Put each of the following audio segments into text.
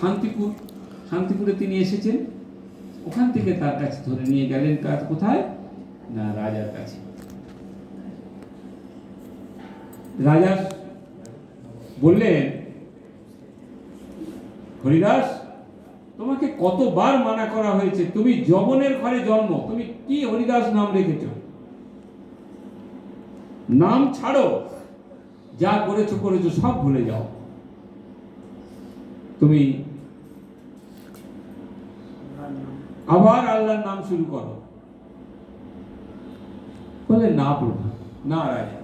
শান্তিপুর, শান্তিপুরে তিনি এসেছেন। ওখান থেকে তার কাছে ধরে নিয়ে গেলেন কাজ কোথায়? না, রাজার কাছে। রাজা বললেন, হরিদাস, তোমাকে কতবার মানা করা হয়েছে? তুমি যবনের ঘরে জন্ম। তুমি কি হরিদাস নাম রেখেছ? নাম ছাড়ো। যা করেছ করেছ, সব ভুলে যাও। তুমি আবার আল্লাহর নাম শুরু করো। বলে, না প্রভু, না রাজা,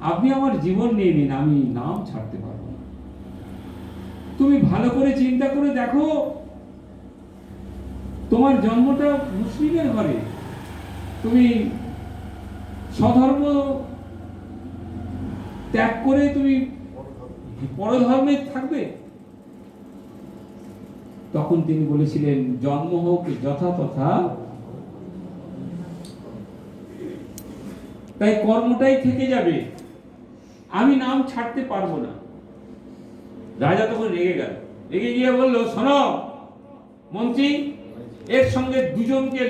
আপনি আমার জীবন নিয়ে নিন, আমি নাম ছাড়তে পারব না। তুমি ভালো করে চিন্তা করে দেখো, তোমার জন্মটা মুসলিমের ঘরে। তুমি স্বধর্ম ত্যাগ করে তুমি পরধর্মে থাকবে? তখন তিনি বলেছিলেন, জন্ম হোক যথা তথা। তাই কর্মটাই থেকে যাবে। আমি নাম ছাড়তে পারব না। রাজা তখন রেগে গেল। রেগে গিয়ে বলল, শোনো, মন্ত্রী, এর সঙ্গে দুজনকে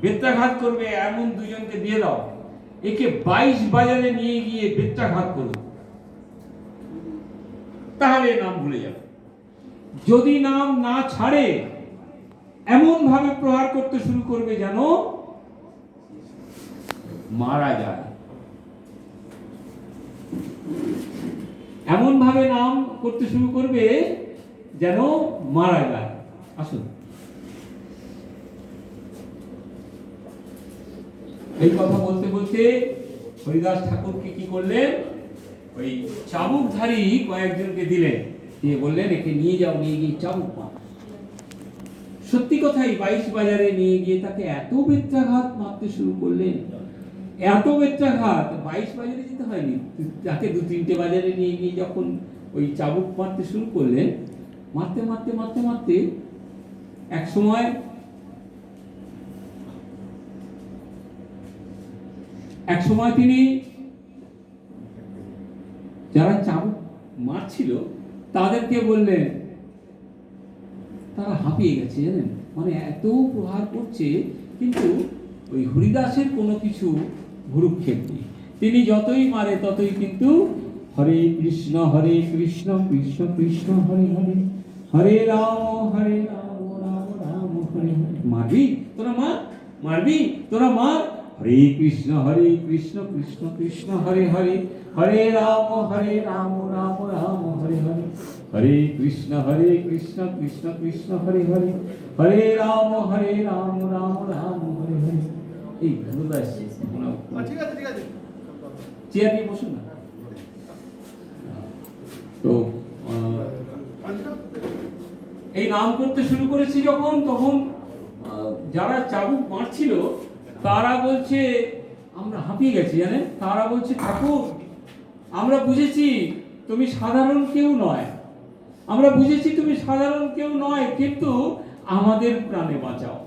বেত্রাঘাত করবে, এমন দুজনকে দিয়ে দাও। একে বাইশ বাজারে নিয়ে গিয়ে বেত্রাঘাত করো তাহলে নাম ভুলে যাবে। যদি নাম না ছাড়ে এমন ভাবে প্রহার করতে শুরু করবে যেন মারা যায়। এমন ভাবে নাম করতে শুরু করবে যেন মারা যায়। আসুন। এই কথা বলতে বলতে হরিদাস ঠাকুরকে কি করলেন? ওই চাবুকধারী কয়েকজনকে দিলেন। দিয়ে বললেন, একে নিয়ে যাও, নিয়ে গিয়ে চাবুক মার সত্যি কথাই বাইশ বাজারে নিয়ে গিয়ে তাকে এত বেত্রাঘাত মারতে শুরু করলেন। এত বেত্রাঘাত, বাইশ বাজারে যেতে হয়নি। তাকে দু তিনটে বাজারে নিয়ে গিয়ে যখন ওই চাবুক মারতে শুরু করলেন, মারতে মারতে মারতে মারতে এক সময় এক সময় তিনি যারা চাবুক মারছিল তাদেরকে বললেন তারা হাঁপিয়ে গেছে জানেন? মানে এত প্রহার করছে, কিন্তু ওই হরিদাসের কোনো কিছু ভুরুক্ষেপ নেই। তিনি যতই মারে, ততই কিন্তু হরে কৃষ্ণ হরে কৃষ্ণ কৃষ্ণ কৃষ্ণ, হরে হরে হরে রাম হরে রাম রাম রাম, হরে হরে। মারবি? তোরা মার? মারবি? তোরা মার? হরে কৃষ্ণ হরে কৃষ্ণ কৃষ্ণ কৃষ্ণ হরে হরে হরে রাম হরে রাম রাম রাম হরে হরে। হরে কৃষ্ণ হরে কৃষ্ণ কৃষ্ণ কৃষ্ণ হরে হরে। হরে রাম হরে রাম রাম রাম হরে হরে। এই গুরুদাস ঠিক আছে ঠিক আছে। চেয়ার নিয়ে বসুন না। তো এই নাম করতে শুরু করেছি যখন তখন যারা চাবুক মারছিল তারা বলছে, আমরা হাঁপিয়ে গেছি, জানেন? তারা বলছে, ঠাকুর, আমরা বুঝেছি তুমি সাধারণ কেউ নয়। আমরা বুঝেছি তুমি সাধারণ কেউ নয়, কিন্তু আমাদের প্রাণে বাঁচাও।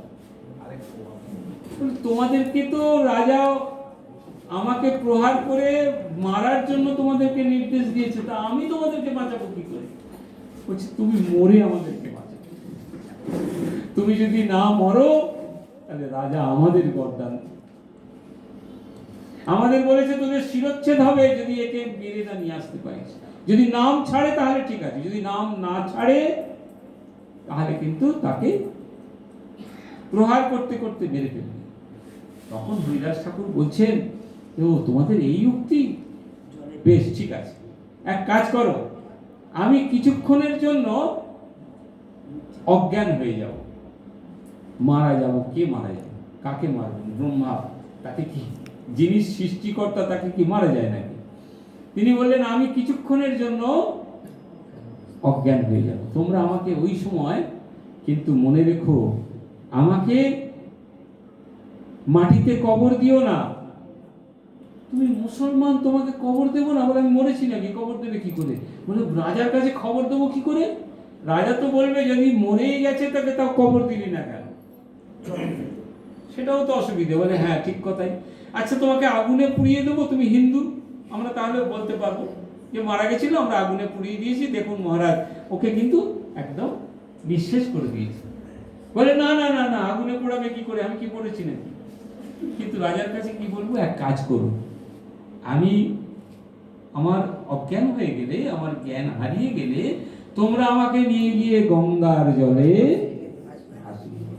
তোমাদেরকে তো রাজা আমাকে প্রহার করে মারার জন্য তোমাদেরকে নির্দেশ দিয়েছে, তা আমি তোমাদেরকে বাঁচাবো কি করে? বলছি, তুমি মরে আমাদেরকে বাঁচাবে তুমি যদি না মরো তাহলে রাজা আমাদের গর্দান আমাদের বলেছে, তোদের শিরচ্ছেদ হবে যদি একে না নিয়ে আসতে পারিস। যদি নাম ছাড়ে তাহলে ঠিক আছে, যদি নাম না ছাড়ে তাহলে কিন্তু তাকে প্রহার করতে করতে মেরে ফেলবে। তখন হরিদাস ঠাকুর বলছেন, ও, তোমাদের এই উক্তি? বেশ, ঠিক আছে। এক কাজ করো, আমি কিছুক্ষণের জন্য অজ্ঞান হয়ে যাব। মারা যাব, কে মারা যাবে কাকে মারবেন ব্রহ্মা তাকে কি যিনি সৃষ্টিকর্তা তাকে কি মারা যায় নাকি? তিনি বললেন, আমি কিছুক্ষণের জন্য অজ্ঞান হয়ে যাব। তোমরা আমাকে ওই সময় কিন্তু মনে রেখো, আমাকে মাটিতে কবর দিও না। তুমি মুসলমান, তোমাকে কবর দেবো না বলে আমি মরেছি নাকি? কবর দেবে কি করে? বলে, রাজার কাছে খবর দেবো কি করে? রাজা তো বলবে, যদি মরেই গেছে, তাকে তাও কবর দিলি না কেন? সেটাও তো অসুবিধে, বলে হ্যাঁ ঠিক কথাই। আচ্ছা তোমাকে আগুনে পুড়িয়ে দেবো, তুমি হিন্দু, আমরা তাহলে বলতে পারব যে মারা গেছিল, আমরা আগুনে পুড়িয়ে দিয়েছি, দেখুন মহারাজ, ওকে কিন্তু একদম নিঃশেষ করে দিয়েছি। বলে, না না না না, আগুনে পোড়াবে কি করে? আমি কি করেছি নাকি? কিন্তু রাজার কাছে কি বলব? এক কাজ করুন। আমি আমার অজ্ঞান হয়ে গেলে, আমার জ্ঞান হারিয়ে গেলে, তোমরা আমাকে নিয়ে গিয়ে গঙ্গার জলে ভাসিয়ে দাও।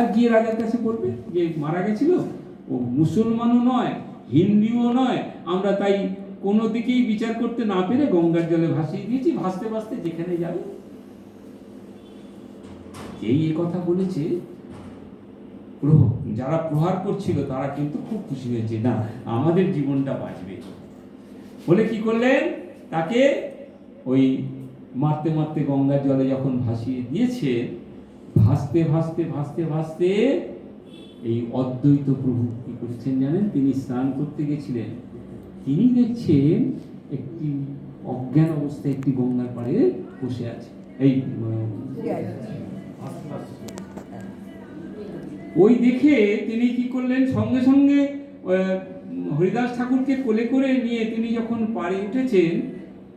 আর গিয়ে রাজার কাছে বলবে যে মারা গেছিল? ও মুসলমানও নয়, হিন্দুও নয়। আমরা তাই কোনো দিকেই বিচার করতে না পেরে গঙ্গার জলে ভাসিয়ে দিয়েছি, ভাসতে ভাসতে যেখানে যাবে। এই এ কথা বলেছে প্রহ যারা প্রহার করছিল, তারা কিন্তু খুব খুশি হয়েছে। না, আমাদের জীবনটা বাঁচবে। বলে কি করলেন? তাকে ওই মারতে মারতে গঙ্গার জলে যখন ভাসিয়ে দিয়েছে ভাসতে ভাসতে ভাসতে ভাসতে এই অদ্বৈত প্রভু কি করছেন জানেন? তিনি স্নান করতে গেছিলেন। তিনি দেখছেন একটি অজ্ঞান অবস্থায় একটি গঙ্গার পাড়ে বসে আছে। এই ওই দেখে তিনি কি করলেন? সঙ্গে সঙ্গে হরিদাস ঠাকুরকে কোলে করে নিয়ে তিনি যখন পাড়ে উঠেছেন,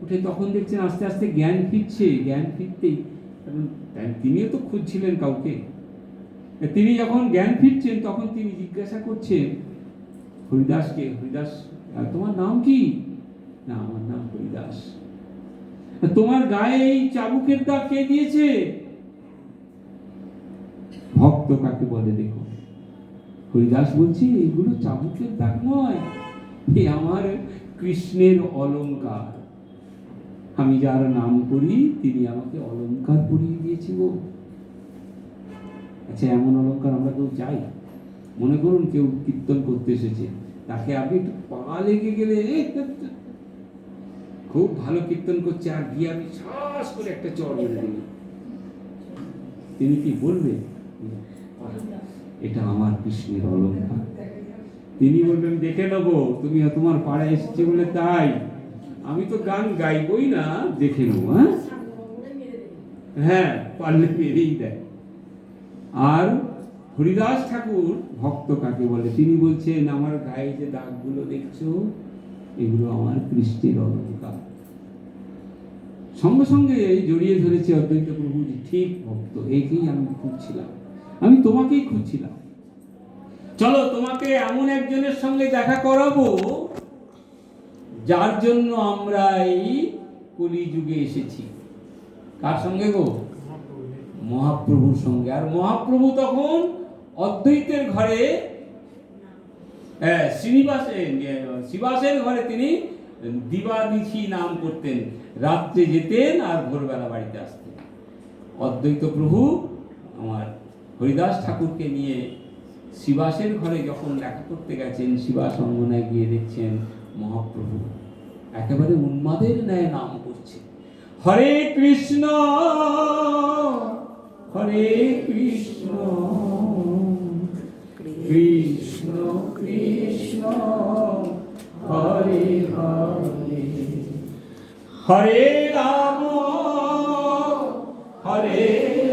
উঠে তখন দেখছেন আস্তে আস্তে জ্ঞান ফিরছে। জ্ঞান ফিরতেই তিনিও তো খুঁজছিলেন কাউকে। তিনি যখন জ্ঞান ফিরছেন, তখন তিনি জিজ্ঞাসা করছেন, হরিদাসকে, হরিদাস তোমার নাম কি? না, আমার নাম হরিদাস। তোমার গায়ে এই চাবুকের দাগ কে দিয়েছে? ভক্ত কাকে বলে দেখো? হরিদাস বলছি, এগুলো চাবুকের দাগ নয় আমার কৃষ্ণের অলংকার আমি যার নাম করি, তিনি আমাকে অলংকার পরিয়ে দিয়েছি গো। আচ্ছা এমন অলংকার আমরা কেউ চাই? মনে করুন কেউ কীর্তন করতে এসেছে, তাকে আপনি একটু পা লেগে গেলে খুব ভালো কীর্তন করছে, আর গিয়ে আপনি শ্বাস করে একটা চড় মেরে তিনি কি বলবেন? এটা আমার কৃষ্ণের অলঙ্কার। তিনি বলবেন, দেখে নেব, তুমি তোমার পাড়ায় এসেছে বলে তাই। আমি তো গান গাইবই না, দেখে নেব হ্যাঁ? হ্যাঁ পারলে মেরেই দেয়। আর হরিদাস ঠাকুর ভক্ত কাকে বলে? তিনি বলছেন, আমার গায়ে যে দাগগুলো দেখছ, এগুলো আমার কৃষ্ণের অলঙ্কার। সঙ্গে সঙ্গে জড়িয়ে ধরেছে অদ্বৈত প্রভু যে, ঠিক ভক্ত একেই আমি খুঁজছিলাম। আমি তোমাকেই খুঁজছিলাম। চলো তোমাকে এমন একজনের সঙ্গে দেখা করাবো যার জন্য আমরা এই কলিযুগে এসেছি। কার সঙ্গে গো? মহাপ্রভুর সঙ্গে। আর মহাপ্রভু তখন অদ্বৈতের ঘরে হ্যাঁ, শ্রীনিবাসে শিবাসের ঘরে তিনি দিবাদিথি নাম করতেন। রাত্রে যেতেন আর ভোরবেলা বাড়িতে আসতেন। অদ্বৈত প্রভু আমার হরিদাস ঠাকুরকে নিয়ে শিবাসের ঘরে যখন দেখা করতে গেছেন শিবাস অঙ্গনায় গিয়ে দেখছেন মহাপ্রভু। একেবারে উন্মাদের ন্যায় নাম করছে। হরে কৃষ্ণ! হরে কৃষ্ণ! কৃষ্ণ কৃষ্ণ! হরে হরে। হরে রাম! হরে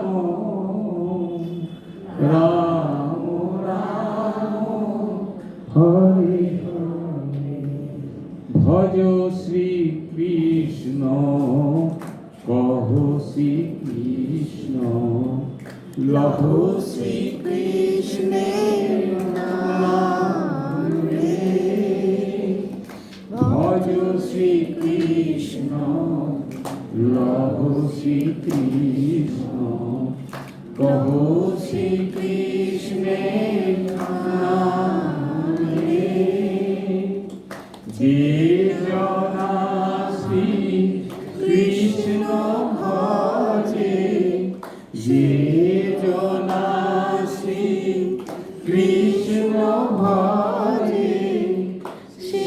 লহ শ্রী কৃষ্ণের নাম। ভজ শ্রী কৃষ্ণ লহ শ্রী কৃষ্ণ কহ শ্রী কৃষ্ণের নাম।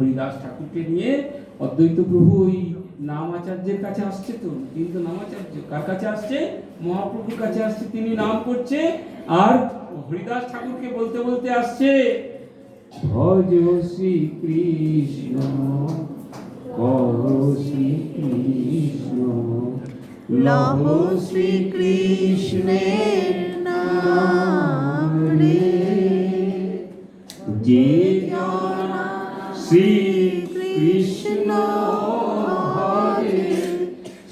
হরিদাস ঠাকুরকে নিয়ে অদ্বৈত প্রভু ওই নাম আচার্যের কাছে আসছে তো কিন্তু নামাচার্য। কার কাছে আসছে? মহাপ্রভুর কাছে আসছে। তিনি নাম করছে আর হরিদাস ঠাকুরকে বলতে বলতে আসছে ভজ শ্রী কৃষ্ণ শ্রী কৃষ্ণ লহ শ্রীকৃষ্ণের নাম। শ্রী কৃষ্ণ হরে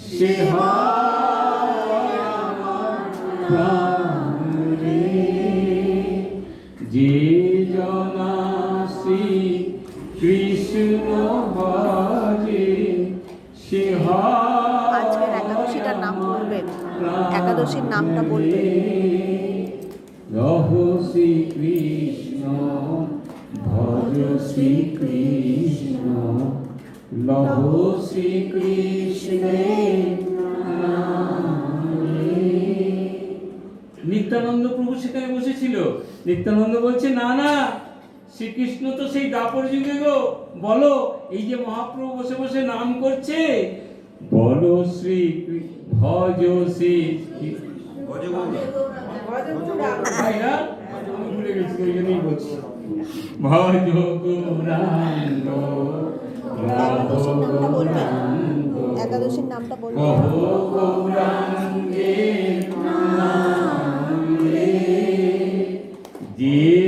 সে। যে জনা শ্রী কৃষ্ণ হরে সে আজকের একাদশীটার নাম বলবেন একাদশীর নামটা বলবেন শ্রীকৃষ্ণ। লহ শ্রীকৃষ্ণের নিত্যানন্দ প্রভু সেখানে বসেছিল। নিত্যানন্দ বলছে না না শ্রীকৃষ্ণ তো সেই দাপর যুগে গো। বলো এই যে মহাপ্রভু বসে বসে নাম করছে বলো শ্রী ভজ শ্রী ভজ গৌরাঙ্গ একাদশীর নামটা কহ গৌরাঙ্গে যে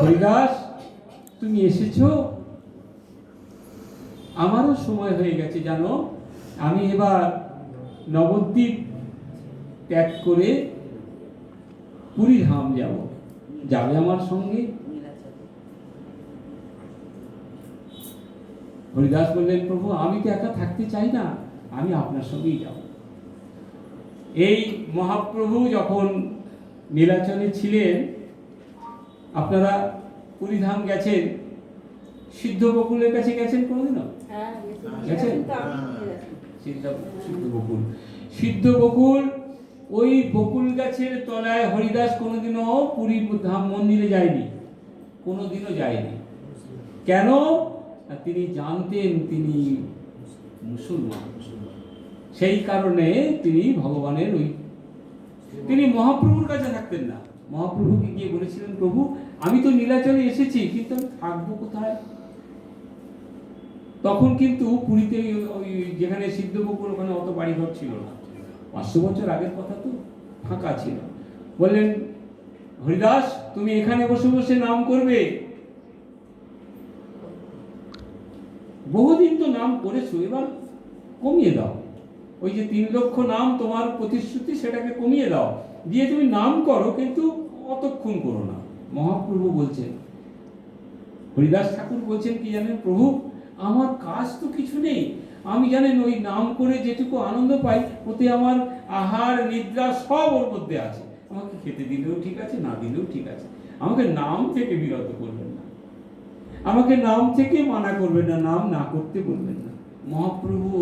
হরিদাস, তুমি এসেছ? আমারও সময় হয়ে গেছে, জানো? আমি এবার নবদ্বীপ ত্যাগ করে পুরী ধাম যাব। যাবে আমার সঙ্গে? হরিদাস বললেন, প্রভু, আমি তো একা থাকতে চাই না, আমি আপনার সঙ্গেই যাব। এই মহাপ্রভু যখন নীলাচলে ছিলেন আপনারা পুরীধাম গেছেন? সিদ্ধ বকুলের কাছে গেছেন কোনোদিনও? গেছেন? সিদ্ধ সিদ্ধ বকুল। সিদ্ধ বকুল ওই বকুল গাছের তলায় হরিদাস কোনোদিনও পুরী ধাম মন্দিরে যায়নি? কোনোদিনও যায়নি। কেন? তিনি জানতেন তিনি মুসলমান। সেই কারণে তিনি ভগবানের ওই তিনি মহাপ্রভুর কাছে থাকতেন না। মহাপ্রভুকে গিয়ে বলেছিলেন, প্রভু, আমি তো নীলাচলে এসেছি, কিন্তু আমি থাকব কোথায়? তখন কিন্তু পুরীতে ওই- যেখানে সিদ্ধ বকুল ওখানে অত বাড়িঘর ছিল না। পাঁচশো বছর আগের কথা তো, ফাঁকা ছিল। বললেন, হরিদাস, তুমি এখানে বসে বসে নাম করবে? বহুদিন তো নাম করেছ, এবার কমিয়ে দাও। ওই যে তিন লক্ষ নাম তোমার প্রতিশ্রুতি সেটাকে কমিয়ে দাও। দিয়ে তুমি নাম করো, কিন্তু অতক্ষণ করো না। মহাপ্রভু বলছেন, হরিদাস ঠাকুর বলছেন কি জানেন, প্রভু, আমার কাজ তো কিছু নেই। আমি জানেন ওই নাম করে যেটুকু আনন্দ পাই, ওতে আমার আহার, নিদ্রা সব ওর মধ্যে আছে। আমাকে খেতে দিলেও ঠিক আছে, না দিলেও ঠিক আছে। আমাকে নাম থেকে বিরত করবেন না। আমাকে নাম থেকে মানা করবেন না, নাম না করতে বলবেন না। মহাপ্রভু